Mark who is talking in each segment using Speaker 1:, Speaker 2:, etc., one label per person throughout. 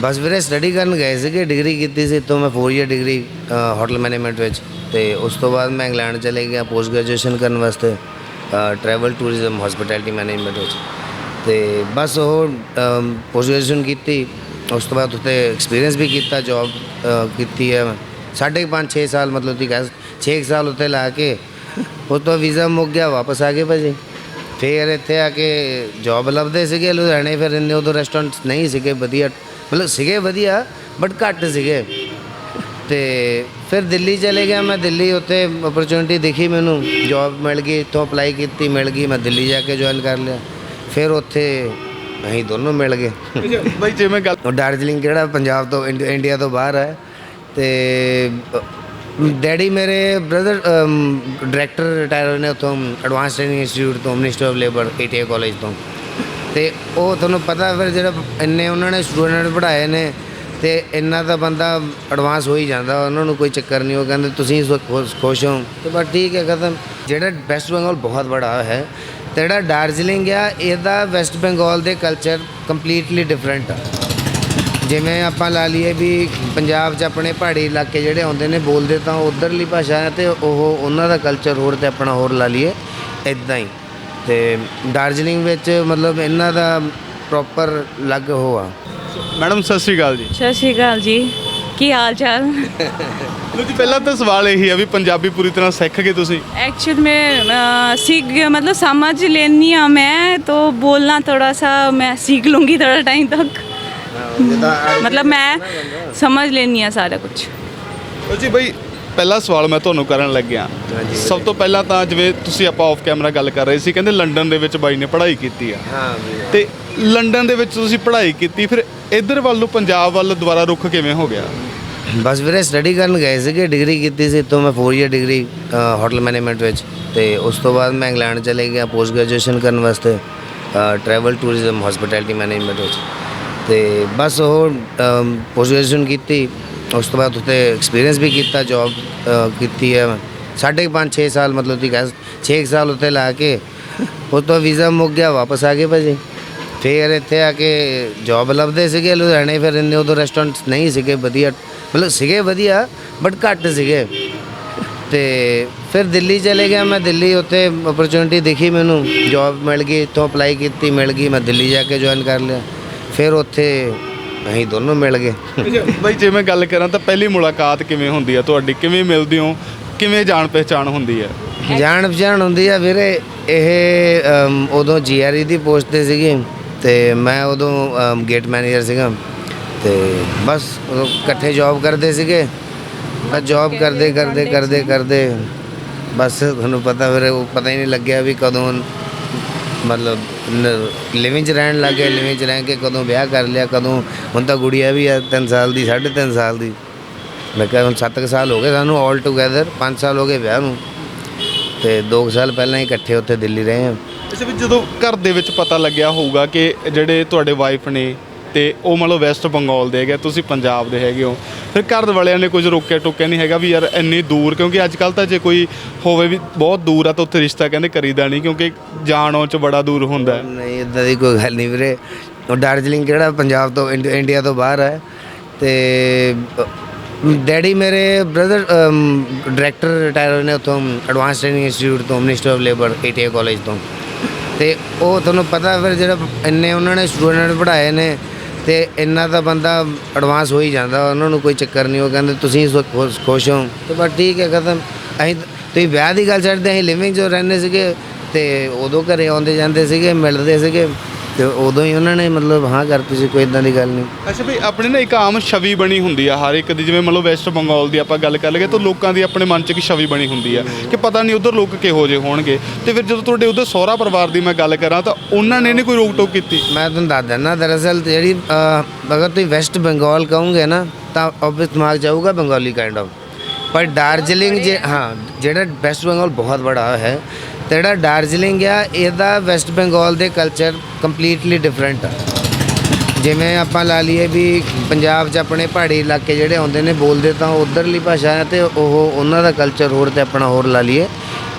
Speaker 1: ਬਸ ਵੀਰੇ ਸਟੱਡੀ ਕਰਨ ਗਏ ਸੀਗੇ ਡਿਗਰੀ ਕੀਤੀ ਸੀ, ਤੋਂ ਮੈਂ 4 ਇਅਰ ਡਿਗਰੀ ਹੋਟਲ ਮੈਨੇਜਮੈਂਟ ਵਿੱਚ। ਤੇ ਉਸ ਤੋਂ ਬਾਅਦ ਮੈਂ ਇੰਗਲੈਂਡ ਚਲੇ ਗਿਆ ਪੋਸਟ ਗ੍ਰੈਜੂਏਸ਼ਨ ਕਰਨ ਵਾਸਤੇ ਟਰੈਵਲ ਟੂਰਿਜ਼ਮ ਹਸਪਿਟੈਲਿਟੀ ਮੈਨੇਜਮੈਂਟ ਵਿੱਚ। ਤੇ ਬਸ ਉਹ ਪੋਸਟ ਗ੍ਰੈਜੂਏਸ਼ਨ ਕੀਤੀ, ਉਸ ਤੋਂ ਬਾਅਦ ਉੱਥੇ ਐਕਸਪੀਰੀਅੰਸ ਵੀ ਕੀਤਾ ਜੌਬ ਕੀਤੀ ਹੈ। ਸਾਢੇ ਕੁ ਪੰਜ 6 ਸਾਲ ਮਤਲਬ ਤੁਸੀਂ ਕਹਿ 6 ਸਾਲ ਉੱਥੇ ਲਾ ਕੇ, ਉਹ ਤੋਂ ਵੀਜ਼ਾ ਮੁੱਕ ਗਿਆ, ਵਾਪਸ ਆ ਗਏ ਭਾਜੀ। ਫਿਰ ਇੱਥੇ ਆ ਕੇ ਜੌਬ ਲੱਭਦੇ ਸੀਗੇ ਲੁਧਿਆਣੇ ਫਿਰ ਇੰਨੇ ਉਦੋਂ ਰੈਸਟੋਰੈਂਟ ਨਹੀਂ ਸੀਗੇ ਵਧੀਆ ਮਤਲਬ ਸੀਗੇ ਵਧੀਆ ਬਟ ਘੱਟ ਸੀਗੇ। ਤੇ ਫਿਰ ਦਿੱਲੀ ਚਲੇ ਗਿਆ ਮੈਂ ਦਿੱਲੀ ਉੱਥੇ ਓਪਰਚੁਨਿਟੀ ਦਿਖੀ ਮੈਨੂੰ ਜੌਬ ਮਿਲ ਗਈ ਇੱਥੋਂ ਅਪਲਾਈ ਕੀਤੀ ਮਿਲ ਗਈ ਮੈਂ ਦਿੱਲੀ ਜਾ ਕੇ ਜੁਆਇਨ ਕਰ ਲਿਆ। ਫਿਰ ਉੱਥੇ ਅਸੀਂ ਦੋਨੋਂ ਮਿਲ ਗਏ।
Speaker 2: ਬਾਈ ਜਿਵੇਂ ਗੱਲ
Speaker 1: ਉਹ ਡਾਰਜਲਿੰਗ ਕਿਹੜਾ ਪੰਜਾਬ ਤੋਂ ਇੰਡ- ਇੰਡੀਆ ਤੋਂ ਬਾਹਰ ਹੈ ਤੇ ਡੈਡੀ ਮੇਰੇ ਬ੍ਰਦਰ ਡਾਇਰੈਕਟਰ ਰਿਟਾਇਰ ਹੋਏ ਨੇ ਉੱਥੋਂ ਐਡਵਾਂਸ ਟ੍ਰੇਨਿੰਗ ਇੰਸਟੀਚਿਊਟ ਤੋਂ minister of labour ATA college ਤੋਂ। ਤੇ ਉਹ ਤੁਹਾਨੂੰ ਪਤਾ ਫਿਰ ਜਿਹੜਾ ਇੰਨੇ ਉਹਨਾਂ ਨੇ ਸਟੂਡੈਂਟ ਪੜ੍ਹਾਏ ਨੇ, ਤੇ ਇੰਨਾ ਤਾਂ ਬੰਦਾ ਐਡਵਾਂਸ ਹੋ ਹੀ ਜਾਂਦਾ, ਉਹਨਾਂ ਨੂੰ ਕੋਈ ਚੱਕਰ ਨਹੀਂ, ਉਹ ਕਹਿੰਦੇ ਤੁਸੀਂ ਖੁਸ਼- ਹੋ। ਤੇ ਬਸ ਠੀਕ ਹੈ ਕਦਮ ਜਿਹੜਾ ਵੈਸਟ ਬੰਗਾਲ ਬਹੁਤ ਬੜਾ ਹੈ, ਤੇ ਜਿਹੜਾ ਡਾਰਜਲਿੰਗ ਆ, ਇਹਦਾ ਵੈਸਟ ਬੰਗਾਲ ਦੇ ਕਲਚਰ ਕੰਪਲੀਟਲੀ ਡਿਫਰੈਂਟ ਆ। ਜਿਵੇਂ ਆਪਾਂ ਲਾ ਲਈਏ ਵੀ ਪੰਜਾਬ 'ਚ ਆਪਣੇ ਪਹਾੜੀ ਇਲਾਕੇ ਜਿਹੜੇ ਆਉਂਦੇ ਨੇ ਬੋਲਦੇ ਤਾਂ ਉਧਰਲੀ ਭਾਸ਼ਾ ਹੈ ਤੇ ਉਹ ਉਹਨਾਂ ਦਾ ਕਲਚਰ ਹੋਰ ਤੇ ਆਪਣਾ ਹੋਰ ਲਾ ਲਈਏ ਇਦਾਂ ਹੀ ਤੇ ਡਾਰਜਲਿੰਗ ਵਿੱਚ ਮਤਲਬ ਇਹਨਾਂ ਦਾ ਪ੍ਰੋਪਰ ਅਲੱਗ ਉਹ ਆ
Speaker 2: ਮੈਡਮ ਸਤਿ ਸ਼੍ਰੀ ਅਕਾਲ ਜੀ
Speaker 3: ਸਤਿ ਸ਼੍ਰੀ ਅਕਾਲ ਜੀ ਕੀ ਹਾਲ ਚਾਲ
Speaker 2: ਲੋ ਜੀ ਪਹਿਲਾ ਤਾਂ ਸਵਾਲ ਇਹੀ ਆ ਵੀ ਪੰਜਾਬੀ ਪੂਰੀ ਤਰ੍ਹਾਂ ਸਿੱਖ ਗਏ ਤੁਸੀਂ
Speaker 3: एक्चुअल में अ, सीख गया मतलब समझ लेनी हूँ मैं तो बोलना थोड़ा सा मैं सीख लूँगी थोड़ा टाइम तक ਮਤਲਬ ਮੈਂ ਸਮਝ ਲੈਣੀ ਆ ਸਾਰਾ ਕੁਝ
Speaker 2: ਲਓ ਜੀ ਬਈ ਪਹਿਲਾ ਸਵਾਲ ਮੈਂ ਤੁਹਾਨੂੰ ਕਰਨ ਲੱਗਿਆ। ਸਭ ਤੋਂ ਪਹਿਲਾਂ ਤਾਂ ਜਿਵੇਂ ਤੁਸੀਂ ਆਪਾਂ ਆਫ ਕੈਮਰਾ ਗੱਲ ਕਰ ਰਹੇ ਸੀ ਕਹਿੰਦੇ ਲੰਡਨ ਦੇ ਵਿੱਚ ਬਾਈ ਨੇ ਪੜ੍ਹਾਈ ਕੀਤੀ ਆ। ਤੇ ਲੰਡਨ ਦੇ ਵਿੱਚ ਤੁਸੀਂ ਪੜ੍ਹਾਈ ਕੀਤੀ ਫਿਰ ਇੱਧਰ ਵੱਲ ਨੂੰ ਪੰਜਾਬ ਵੱਲ ਦੁਬਾਰਾ ਰੁੱਖ ਕਿਵੇਂ ਹੋ ਗਿਆ?
Speaker 1: ਬਸ ਵੀਰੇ ਸਟੱਡੀ ਕਰਨ ਗਏ ਸੀਗੇ ਡਿਗਰੀ ਕੀਤੀ ਸੀ ਤੋਂ ਮੈਂ 4 ਇਅਰ ਡਿਗਰੀ ਹੋਟਲ ਮੈਨੇਜਮੈਂਟ ਵਿੱਚ। ਤੇ ਉਸ ਤੋਂ ਬਾਅਦ ਮੈਂ ਇੰਗਲੈਂਡ ਚਲੇ ਗਿਆ ਪੋਸਟ ਗ੍ਰੈਜੂਏਸ਼ਨ ਕਰਨ ਵਾਸਤੇ ਟਰੈਵਲ ਟੂਰਿਜ਼ਮ ਹਸਪੀਟੈਲਿਟੀ ਮੈਨੇਜਮੈਂਟ ਵਿੱਚ। ਤੇ ਬਸ ਉਹ ਪੋਸਟ ਕੀਤੀ, ਉਸ ਤੋਂ ਬਾਅਦ ਉੱਥੇ ਐਕਸਪੀਰੀਅੰਸ ਵੀ ਕੀਤਾ ਜੌਬ ਕੀਤੀ ਹੈ। ਸਾਢੇ ਕੁ ਪੰਜ 6 ਸਾਲ ਮਤਲਬ ਤੁਸੀਂ ਕਹਿ 6 ਸਾਲ ਉੱਥੇ ਲਾ ਕੇ, ਉਸ ਤੋਂ ਵੀਜ਼ਾ ਮੁੱਕ ਗਿਆ, ਵਾਪਸ ਆ ਗਏ ਭਾਜੀ। ਫਿਰ ਇੱਥੇ ਆ ਕੇ ਜੌਬ ਲੱਭਦੇ ਸੀਗੇ ਲੁਧਿਆਣੇ, ਫਿਰ ਇੰਨੇ ਉਦੋਂ ਰੈਸਟੋਰੈਂਟ ਨਹੀਂ ਸੀਗੇ, ਵਧੀਆ, ਮਤਲਬ ਸੀਗੇ ਵਧੀਆ ਬਟ ਘੱਟ ਸੀਗੇ। ਤੇ ਫਿਰ ਦਿੱਲੀ ਚਲੇ ਗਿਆ ਮੈਂ, ਦਿੱਲੀ ਉੱਥੇ ਓਪਰਚੁਨਿਟੀ ਦਿਖੀ ਮੈਨੂੰ ਜੌਬ ਮਿਲ ਗਈ, ਇੱਥੋਂ ਅਪਲਾਈ ਕੀਤੀ, ਮਿਲ ਗਈ, ਮੈਂ ਦਿੱਲੀ ਜਾ ਕੇ ਜੁਆਇਨ ਕਰ ਲਿਆ। ਫਿਰ ਉੱਥੇ ਅਸੀਂ ਦੋਨੋਂ ਮਿਲ ਗਏ।
Speaker 2: ਬਾਈ ਜੇ ਮੈਂ ਗੱਲ ਕਰਾਂ ਤਾਂ ਪਹਿਲੀ ਮੁਲਾਕਾਤ ਕਿਵੇਂ ਹੁੰਦੀ ਆ ਤੁਹਾਡੀ? ਕਿਵੇਂ ਮਿਲਦੇ ਹੋ? ਕਿਵੇਂ ਜਾਣ ਪਹਿਚਾਣ ਹੁੰਦੀ ਹੈ
Speaker 1: ਜਾਣ ਪਛਾਣ ਹੁੰਦੀ ਆ ਵੀਰੇ ਇਹ ਅਮ, ਉਦੋਂ ਜੀਆਰਈ ਦੀ ਪੋਸਟ ਤੇ ਸੀਗੀ ਤੇ ਮੈਂ ਉਦੋਂ ਗੇਟ ਮੈਨੇਜਰ ਸੀਗਾ। ਤੇ ਬਸ ਉਦੋਂ ਇਕੱਠੇ ਜੌਬ ਕਰਦੇ ਸੀਗੇ। ਬਸ ਜੌਬ ਕਰਦੇ ਕਰਦੇ ਕਰਦੇ ਕਰਦੇ ਬਸ ਤੁਹਾਨੂੰ ਪਤਾ ਫਿਰ ਉਹ ਪਤਾ ਹੀ ਨਹੀਂ ਲੱਗਿਆ ਵੀ ਕਦੋਂ ਮਤਲਬ ਲਿਵਿੰਗ ਚ ਰਹਿਣ ਲੱਗ ਗਏ ਲਿਵਿੰਗ ਚ ਰਹਿ ਕੇ ਕਦੋਂ ਵਿਆਹ ਕਰ ਲਿਆ, ਕਦੋਂ ਹੁਣ ਤਾਂ ਗੁੜੀਆ ਵੀ ਆ 3 ਸਾਲ ਦੀ 3.5 ਸਾਲ ਦੀ। ਮੈਂ ਕਿਹਾ ਹੁਣ 7 ਸਾਲ ਹੋ ਗਏ ਸਾਨੂੰ ਆਲ ਟੂਗੇਦਰ 5 ਸਾਲ ਹੋ ਗਏ ਵਿਆਹ ਨੂੰ। ਤੇ 2 ਸਾਲ ਪਹਿਲਾਂ ਹੀ ਇਕੱਠੇ ਉੱਥੇ ਦਿੱਲੀ ਰਹੇ ਹਾਂ।
Speaker 2: ਅੱਛਾ ਵੀ ਜਦੋਂ ਘਰ ਦੇ ਵਿੱਚ ਪਤਾ ਲੱਗਿਆ ਹੋਊਗਾ ਕਿ ਜਿਹੜੇ ਤੁਹਾਡੇ ਵਾਈਫ ਨੇ ਤੇ ਉਹ ਮੰਨ ਲਓ ਵੈਸਟ ਬੰਗਾਲ ਦੇ ਹੈਗੇ ਤੁਸੀਂ ਪੰਜਾਬ ਦੇ ਹੈਗੇ ਹੋ। ਫਿਰ ਘਰ ਵਾਲਿਆਂ ਨੇ ਕੁਝ ਰੋਕਿਆ ਟੋਕਿਆ ਨਹੀਂ ਹੈਗਾ ਵੀ ਯਾਰ ਇੰਨੀ ਦੂਰ, ਕਿਉਂਕਿ ਅੱਜ ਕੱਲ ਤਾਂ ਜੇ ਕੋਈ ਹੋਵੇ ਵੀ ਬਹੁਤ ਦੂਰ ਆ, ਤਾਂ ਉੱਥੇ ਰਿਸ਼ਤਾ ਕਹਿੰਦੇ ਕਰੀਦਾ ਨਹੀਂ, ਕਿਉਂਕਿ ਜਾਣ ਆਉਣ ਚ ਬੜਾ ਦੂਰ ਹੁੰਦਾ ਹੈ।
Speaker 1: ਨਹੀਂ, ਇਦਾਂ ਦੀ ਕੋਈ ਗੱਲ ਨਹੀਂ ਵੀਰੇ। ਉਹ ਡਾਰਜਲਿੰਗ ਕਿਹੜਾ, ਪੰਜਾਬ ਤੋਂ, ਇੰਡ- ਇੰਡੀਆ ਤੋਂ ਬਾਹਰ ਹੈ। ਤੇ, ਡੈਡੀ ਮੇਰੇ ਬ੍ਰਦਰ ਡਾਇਰੈਕਟਰ ਰਿਟਾਇਰ ਹੋਏ ਨੇ ਉੱਥੋਂ ਐਡਵਾਂਸ ਟ੍ਰੇਨਿੰਗ ਇੰਸਟੀਚਿਊਟ ਤੋਂ minister of labour ATA college ਤੋਂ। ਤੇ ਉਹ ਤੁਹਾਨੂੰ ਪਤਾ ਫਿਰ ਜਿਹੜਾ ਇੰਨੇ ਉਹਨਾਂ ਨੇ ਸਟੂਡੈਂਟ ਪੜ੍ਹਾਏ ਨੇ ਤੇ ਇੰਨਾ ਤਾਂ ਬੰਦਾ ਐਡਵਾਂਸ ਹੋ ਹੀ ਜਾਂਦਾ, ਉਹਨਾਂ ਨੂੰ ਕੋਈ ਚੱਕਰ ਨਹੀਂ, ਉਹ ਕਹਿੰਦੇ ਤੁਸੀਂ ਖੁਸ਼- ਖੁਸ਼ ਹੋ। ਤੇ ਬਸ ਠੀਕ ਹੈ, ਖਤਮ। ਅਸੀਂ ਤੁਸੀਂ ਵਿਆਹ ਦੀ ਗੱਲ ਛੱਡਦੇ, ਅਸੀਂ ਲਿਵਿੰਗ 'ਚ ਰਹਿੰਦੇ ਸੀਗੇ ਤੇ ਉਦੋਂ ਘਰੇ ਆਉਂਦੇ ਜਾਂਦੇ ਸੀਗੇ, ਮਿਲਦੇ ਸੀਗੇ। ਤੇ ਉਦੋਂ ਹੀ ਉਹਨਾਂ ਨੇ ਮਤਲਬ ਹਾਂ ਕਰਤੀ ਸੀ ਕੋਈ ਇਦਾਂ ਦੀ ਗੱਲ ਨਹੀਂ।
Speaker 2: ਅੱਛਾ ਵੀ ਆਪਣੇ ਨਾ ਇੱਕ ਆਮ ਛਵੀ ਬਣੀ ਹੁੰਦੀ ਆ ਹਰ ਇੱਕ ਦੀ ਜਿਵੇਂ ਮੰਨ ਲਓ ਵੈਸਟ ਬੰਗਾਲ ਦੀ ਆਪਾਂ ਗੱਲ ਕਰ ਲਈਏ ਤਾਂ ਲੋਕਾਂ ਦੀ ਆਪਣੇ ਮਨ 'ਚ ਇੱਕ ਛਵੀ ਬਣੀ ਹੁੰਦੀ ਆ ਕਿ ਪਤਾ ਨਹੀਂ ਉਧਰ ਲੋਕ ਕਿਹੋ ਜਿਹੇ ਹੋਣਗੇ। ਤੇ ਫਿਰ ਜਦੋਂ ਤੁਹਾਡੇ ਉਧਰ ਸਹੁਰਾ ਪਰਿਵਾਰ ਦੀ ਮੈਂ ਗੱਲ ਕਰਾਂ ਤਾਂ ਉਹਨਾਂ ਨੇ ਨਹੀਂ ਕੋਈ ਰੋਕ ਟੋਕ ਕੀਤੀ?
Speaker 1: ਮੈਂ ਤੁਹਾਨੂੰ ਦੱਸ ਦਿੰਦਾ ਦਰਅਸਲ ਜਿਹੜੀ ਅਹ, ਅਗਰ ਤੁਸੀਂ ਵੈਸਟ ਬੰਗਾਲ ਕਹੋਗੇ ਨਾ ਤਾਂ ਆਬਵੀਅਸ ਦਿਮਾਗ ਜਾਊਗਾ ਬੰਗਾਲੀ ਕਾਈਂਡ ਆਫ ਪਰ ਡਾਰਜਲਿੰਗ ਜੇ ਹਾਂ ਜਿਹੜਾ ਵੈਸਟ ਬੰਗਾਲ ਬਹੁਤ ਬੜਾ ਹੈ ਤੇ ਜਿਹੜਾ ਡਾਰਜਲਿੰਗ ਆ ਇਹਦਾ ਵੈਸਟ ਬੰਗਾਲ ਦੇ ਕਲਚਰ ਕੰਪਲੀਟਲੀ ਡਿਫਰੈਂਟ ਆ। ਜਿਵੇਂ ਆਪਾਂ ਲਾ ਲਈਏ ਵੀ ਪੰਜਾਬ 'ਚ ਆਪਣੇ ਪਹਾੜੀ ਇਲਾਕੇ ਜਿਹੜੇ ਆਉਂਦੇ ਨੇ ਬੋਲਦੇ ਤਾਂ ਉਧਰਲੀ ਭਾਸ਼ਾ ਹੈ ਤੇ ਉਹ ਉਹਨਾਂ ਦਾ ਕਲਚਰ ਹੋਰ ਤੇ ਆਪਣਾ ਹੋਰ ਲਾ ਲਈਏ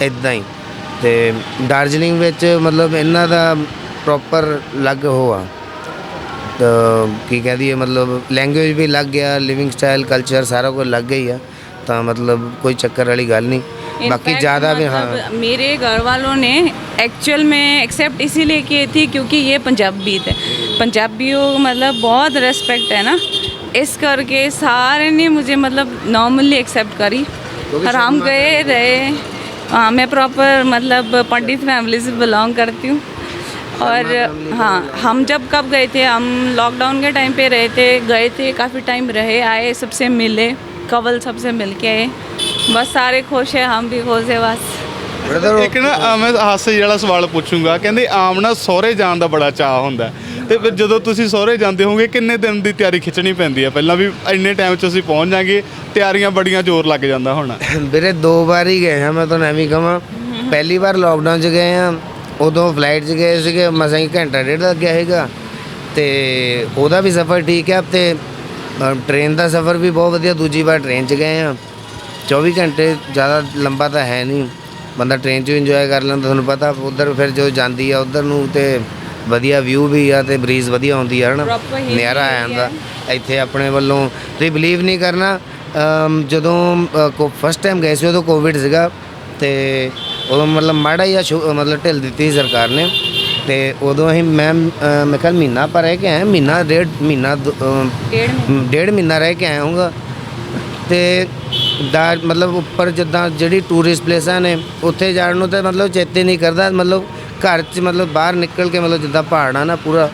Speaker 1: ਇਦਾਂ ਹੀ। ਤੇ ਡਾਰਜਲਿੰਗ ਵਿੱਚ ਮਤਲਬ ਇਹਨਾਂ ਦਾ ਪ੍ਰੋਪਰ ਅਲੱਗ ਉਹ ਆ। ਕੀ ਕਹਦੀ ਹੈ ਮਤਲਬ ਲੈਂਗੁਏਜ ਵੀ ਲੱਗ ਗਿਆ ਲਿਵਿੰਗ ਸਟਾਈਲ ਕਲਚਰ ਸਾਰਾ ਕੁਝ ਲੱਗ ਗਈ ਆ। ਤਾਂ ਮਤਲਬ ਕੋਈ ਚੱਕਰ ਵਾਲੀ ਗੱਲ ਨਹੀਂ
Speaker 3: In
Speaker 1: ਬਾਕੀ
Speaker 3: fact,
Speaker 1: ज़्यादा भी हाँ
Speaker 3: मतलब मेरे घर वालों ने एक्चुअल में एक्सेप्ट इसीलिए किए थी क्योंकि ये पंजाबी थे पंजाबियों को मतलब बहुत रेस्पेक्ट है ना इस करके सारे ने मुझे मतलब नॉर्मली एक्सेप्ट करी और हम गए रहे हाँ मैं प्रॉपर मतलब पंडित फैमिली से बिलोंग करती हूँ और हाँ हम जब कब गए थे हम लॉकडाउन के टाइम पे रहे थे गए थे काफ़ी टाइम रहे आए सबसे मिले कवल सबसे मिल के आए बस सारे खुश हैं हम भी खुश हैं बस
Speaker 1: ब्रदर
Speaker 2: ਇੱਕ ਨਾ ਅ, ਮੈਂ ਹਾਸੇ ਵਾਲਾ ਸਵਾਲ ਪੁੱਛੂੰਗਾ ਕਹਿੰਦੇ ਆਮ ਨਾ ਸਹੁਰੇ ਜਾਣ ਦਾ ਬੜਾ ਚਾਹ ਹੁੰਦਾ ਹੈ। ਤੇ ਫਿਰ ਜਦੋਂ ਤੁਸੀਂ ਸਹੁਰੇ ਜਾਂਦੇ ਹੋਗੇ ਕਿੰਨੇ ਦਿਨ ਦੀ ਤਿਆਰੀ ਖਿੱਚਣੀ ਪੈਂਦੀ ਹੈ ਪਹਿਲਾਂ ਵੀ ਇੰਨੇ ਟਾਈਮ 'ਚ ਅਸੀਂ ਪਹੁੰਚ ਜਾਾਂਗੇ ਤਿਆਰੀਆਂ ਬੜੀਆਂ ਜ਼ੋਰ ਲੱਗ ਜਾਂਦਾ ਹੁਣ
Speaker 1: ਵੀਰੇ ਦੋ ਵਾਰ ਹੀ ਗਏ ਹਾਂ ਮੈਂ ਤੁਹਾਨੂੰ ਐਵੇਂ ਹੀ ਕਹਾਂ ਪਹਿਲੀ ਵਾਰ ਲੋਕਡਾਊਨ 'ਚ ਗਏ ਹਾਂ ਉਦੋਂ ਫਲਾਈਟ 'ਚ ਗਏ ਸੀਗੇ ਮਸਾਂ ਹੀ ਘੰਟਾ ਡੇਢ ਲੱਗਿਆ ਹੈਗਾ ਤੇ ਉਹਦਾ ਵੀ ਸਫ਼ਰ ਠੀਕ ਹੈ ਤੇ ਟ੍ਰੇਨ ਦਾ ਸਫ਼ਰ ਵੀ ਬਹੁਤ ਵਧੀਆ ਦੂਜੀ ਵਾਰ ਟ੍ਰੇਨ 'ਚ ਗਏ ਹਾਂ। 24 ਘੰਟੇ ਜ਼ਿਆਦਾ ਲੰਬਾ ਤਾਂ ਹੈ ਨਹੀਂ। ਬੰਦਾ ਟ੍ਰੇਨ 'ਚ ਇੰਜੋਏ ਕਰ ਲੈਂਦਾ ਤੁਹਾਨੂੰ ਪਤਾ ਉਧਰ ਫਿਰ ਜੋ ਜਾਂਦੀ ਆ ਉਧਰ ਨੂੰ ਤੇ ਵਧੀਆ ਵਿਊ ਵੀ ਆ ਤੇ ਬਰੀਜ਼ ਵਧੀਆ ਆਉਂਦੀ ਆ ਹਨਾ? ਨਿਆਰਾ ਆ ਜਾਂਦਾ। ਇੱਥੇ ਆਪਣੇ ਵੱਲੋਂ ਤੁਸੀਂ ਬਲੀਵ ਨਹੀਂ ਕਰਨਾ ਜਦੋਂ ਫਸਟ ਟਾਈਮ ਗਏ ਸੀ ਉਦੋਂ ਕੋਵਿਡ ਸੀਗਾ ਤੇ ਉਦੋਂ ਮਤਲਬ ਮਾੜਾ ਛੋ- ਮਤਲਬ ਢਿੱਲ ਦਿੱਤੀ ਸਰਕਾਰ ਨੇ। ਤੇ ਉਦੋਂ ਅਸੀਂ ਮੈਂ ਮੈਂ ਕੱਲ ਮਹੀਨਾ ਪਰ ਰਹਿ ਕੇ ਆਇਆ ਮਹੀਨਾ ਡੇਢ ਮਹੀਨਾ ਡੇਢ ਮਹੀਨਾ। ਰਹਿ ਕੇ ਆਇਆ ਹਾਂਗਾ ਤੇ ਦਾ ਮਤਲਬ ਉੱਪਰ ਜਿੱਦਾਂ ਜਿਹੜੀ ਟੂਰਿਸਟ ਪਲੇਸਾਂ ਨੇ ਉੱਥੇ ਜਾਣ ਨੂੰ ਤਾਂ ਮਤਲਬ ਚੇਤੇ ਨਹੀਂ ਕਰਦਾ ਮਤਲਬ ਘਰ 'ਚ ਮਤਲਬ ਬਾਹਰ ਨਿਕਲ ਕੇ ਮਤਲਬ ਜਿੱਦਾਂ ਪਹਾੜਾਂ ਨਾ ਪੂਰਾ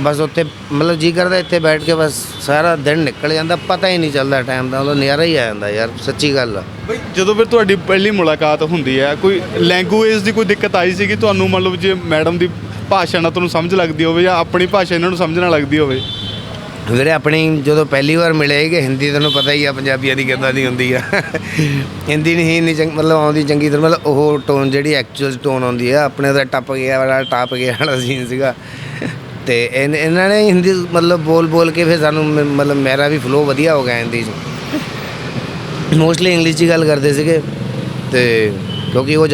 Speaker 1: ਬਸ ਉੱਥੇ ਮਤਲਬ ਜੀ ਕਰਦਾ ਇੱਥੇ ਬੈਠ ਕੇ ਬਸ ਸਾਰਾ ਦਿਨ ਨਿਕਲ ਜਾਂਦਾ ਪਤਾ ਹੀ ਨਹੀਂ ਚੱਲਦਾ ਟਾਈਮ ਦਾ ਮਤਲਬ ਨਜ਼ਾਰਾ ਹੀ ਆ ਜਾਂਦਾ ਯਾਰ ਸੱਚੀ ਗੱਲ ਆ।
Speaker 2: ਬਈ ਜਦੋਂ ਫਿਰ ਤੁਹਾਡੀ ਪਹਿਲੀ ਮੁਲਾਕਾਤ ਹੁੰਦੀ ਹੈ ਕੋਈ ਲੈਂਗੁਏਜ ਦੀ ਕੋਈ ਦਿੱਕਤ ਆਈ ਸੀਗੀ ਤੁਹਾਨੂੰ? ਮਤਲਬ ਜੇ ਮੈਡਮ ਦੀ ਭਾਸ਼ਾ ਨਾਲ ਤੁਹਾਨੂੰ ਸਮਝ ਲੱਗਦੀ ਹੋਵੇ ਜਾਂ ਆਪਣੀ ਭਾਸ਼ਾ ਇਹਨਾਂ ਨੂੰ ਸਮਝਣਾ ਲੱਗਦੀ ਹੋਵੇ?
Speaker 1: ਵੀਰੇ ਆਪਣੀ ਜਦੋਂ ਪਹਿਲੀ ਵਾਰ ਮਿਲੇ ਕਿ ਹਿੰਦੀ ਤੁਹਾਨੂੰ ਪਤਾ ਹੀ ਆ ਪੰਜਾਬੀਆਂ ਦੀ ਕਿੱਦਾਂ ਦੀ ਹੁੰਦੀ ਆ। ਹਿੰਦੀ ਨਹੀਂ ਨਹੀਂ ਚੰਗ ਮਤਲਬ ਆਉਂਦੀ ਚੰਗੀ ਤਰ੍ਹਾਂ ਮਤਲਬ ਉਹ ਟੋਨ ਜਿਹੜੀ ਐਕਚੁਅਲ ਟੋਨ ਆਉਂਦੀ ਆ ਆਪਣੇ ਦਾ ਟੱਪ ਗਿਆ ਵਾਲਾ ਟੱਪ ਗਿਆ ਵਾਲਾ ਸੀਨ ਸੀਗਾ। ਤੇ ਇਨ- ਇਹਨਾਂ ਨੇ ਹਿੰਦੀ ਮਤਲਬ ਬੋਲ ਬੋਲ ਕੇ ਫਿਰ ਸਾਨੂੰ ਮ- ਮਤਲਬ ਮੇਰਾ ਵੀ ਫਲੋ ਵਧੀਆ ਹੋ ਗਿਆ ਹਿੰਦੀ 'ਚ। ਮੋਸਟਲੀ ਇੰਗਲਿਸ਼ 'ਚ ਹੀ ਗੱਲ ਕਰਦੇ ਸੀਗੇ ਤੇ ਕਿਉਂਕਿ ਉਹ ਜ਼ਿਆਦਾ